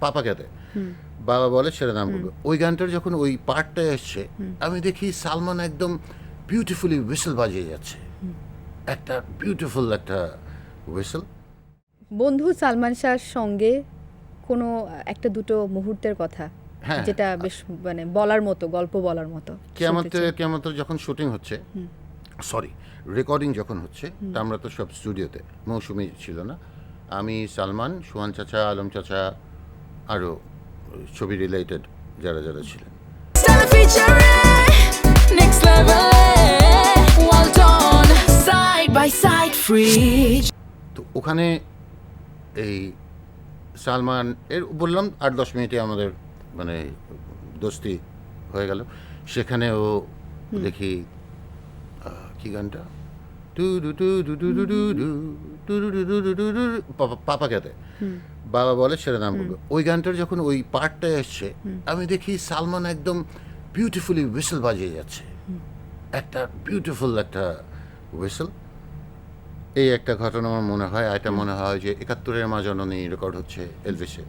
পাপা- খেতে বাবা বলে ছেড়ে নাম করবে ওই গানটার যখন ওই পার্টটা এসছে আমি দেখি সালমান একদম বিউটিফুলি হুইসেল বাজিয়ে যাচ্ছে। একটা বিউটিফুল একটা হুইসেল বন্ধু সালমান শাহর সঙ্গে কোনো একটা দুটো মুহূর্তের কথা হ্যাঁ। যেটা বেশ মানে বলার মতো গল্প বলার মতো চাই। কেমতে যখন শুটিং হচ্ছে সরি রেকর্ডিং যখন হচ্ছে তা আমরা তো সব স্টুডিওতে মৌসুমি ছিল না। আমি সালমান সোহান চাচা আলম চাচা আরও ছবি রিলেটেড যারা যারা ছিলেন. তো ওখানে এই সালমান এর বললাম আট দশ মিনিটে আমাদের মানে দোস্তি হয়ে গেল। সেখানে ও দেখি কি গানটা? টু ডু টু ডু ডু ডু ডু ডু টু ডু ডু ডু ডু ডু ডু পাপা- খেতে বাবা বলে ছেড়ে নাম করবে। ওই গানটার যখন ওই পার্টটা এসছে আমি দেখি সালমান একদম বিউটিফুলি হুইসেল বাজিয়ে যাচ্ছে। একটা বিউটিফুল একটা হুইসেল এই একটা ঘটনা আমার মনে হয় আর এটা মনে হয় যে একাত্তরের মা জননী রেকর্ড হচ্ছে এলভিসে।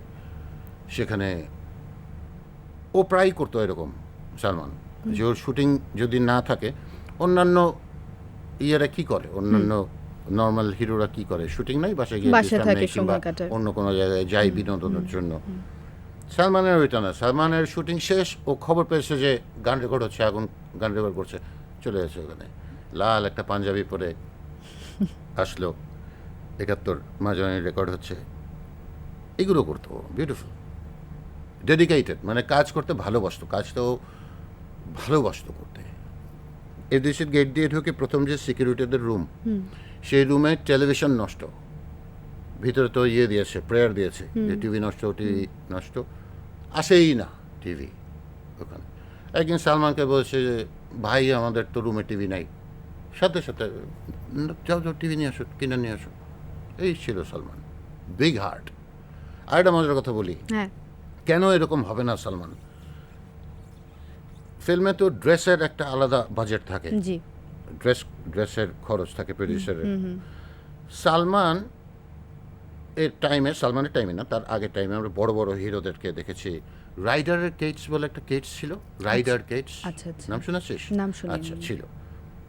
সেখানে ও প্রায় করতো এরকম সালমান। যে ওর শুটিং যদি না থাকে অন্যান্য ইয়েরা কি করে? অন্যান্য নর্মাল হিরোরা কি করে? শুটিং নাই? বাসায় গিয়ে বাসায় থাকে, সময় কাটায়। অন্য কোনো জায়গায় যাই বিনোদনের জন্য। সালমানের ওইটা না। সালমানের শুটিং শেষ ও খবর পেয়েছে যে গান রেকর্ড হচ্ছে এখন গান রেকর্ড করছে চলে গেছে ওখানে। লাল একটা পাঞ্জাবি পরে আসলো। একাত্তর মাঝানি রেকর্ড হচ্ছে। এগুলো করতো বিউটিফুল ডেডিকেটেড মানে কাজ করতে ভালোবাসতো। কাজটাও ভালোবাসতো করতে। এদেশের গেট দিয়ে ঢুকে প্রথম যে সিকিউরিটিদের রুম সেই রুমে টেলিভিশন নষ্ট। ভিতরে তো ইয়ে দিয়েছে প্রেয়ার দিয়েছে যে টিভি নষ্ট টিভি নষ্ট। আসেই না টিভি ওখানে। একদিন সালমানকে বলছে যে ভাই আমাদের তো রুমে টিভি নাই। সাথে সাথে "না, যাও যাও টিভি নিয়ে আসো কিনে নিয়ে আসো। এই ছিল সালমান। বিগ হার্ট আর একটা মজার কথা বলি। হ্যাঁ। কেন এরকম হবে না সালমান? ফিল্মে তো ড্রেসের একটা আলাদা বাজেট থাকে। জি। ড্রেস ড্রেসের খরচ থাকে প্রডিউসারের সালমান এর টাইমে সালমানের টাইমে না তার আগের টাইমে আমরা বড় বড় হিরোদেরকে দেখেছি। রাইডারের কেটস বলে একটা কেটস ছিল? রাইডার কেটস আচ্ছা, আচ্ছা। নাম শুনেছিস? নাম। আচ্ছা ছিল।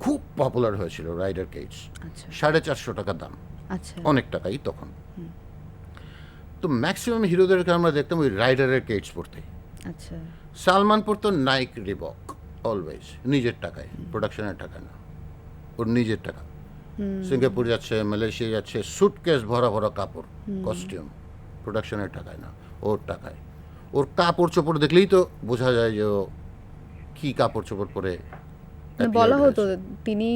খুব পপুলার হয়েছিল রাইডার কেটস আচ্ছা। সাড়ে চারশো টাকা দাম। আচ্ছা। অনেক টাকাই তখন। তো ম্যাক্সিমাম হিরোদেরকে আমরা দেখতাম ওই রাইডারের কেটস পড়তে। আচ্ছা। সালমান পড়তো নাইক রিবক অলওয়েজ নিজের টাকায় প্রোডাকশনের টাকা না। ওর নিজের টাকা। সিঙ্গাপুর যাচ্ছে মালয়েশিয়া যাচ্ছে সুটকেস ভরা ভরা কাপড় কস্টিউম প্রোডাকশনের টাকায় না ওর টাকায়। ওর কাপড় চোপড় দেখলেই তো বোঝা যায় যে ও কী কাপড় চোপড় পরে মানে বলা হতো তিনি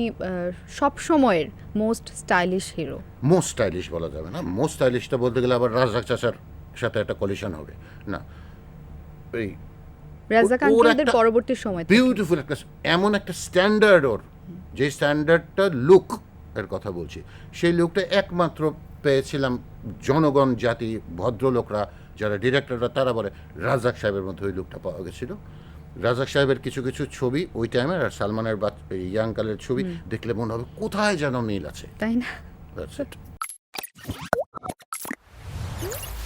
সব সময়ের most stylish hero most stylish বলা যাবে না। মোস্ট স্টাইলিশটা বলতে গেলে আবার রাজাক চাচার সাথে একটা কলিশন হবে। না এই রাজাক আঙ্কেলদের পরবর্তী সময় বিউটিফুল একটা এমন একটা স্ট্যান্ডার্ড ওর যে স্ট্যান্ডার্ডটা লুক এর কথা বলছি। সেই লুকটা একমাত্র পেয়েছিলাম জনগণ জাতি ভদ্রলোকরা যারা ডিরেক্টররা তারা বলে রাজাক সাহেবের মধ্যে ওই লুকটা পাওয়া গেছিল। রাজাক সাহেবের কিছু কিছু ছবি ওই টাইমে আর সালমানের ইয়াংকালের ছবি দেখলে মনে হবে কোথায় যেন মিল আছে। তাই না.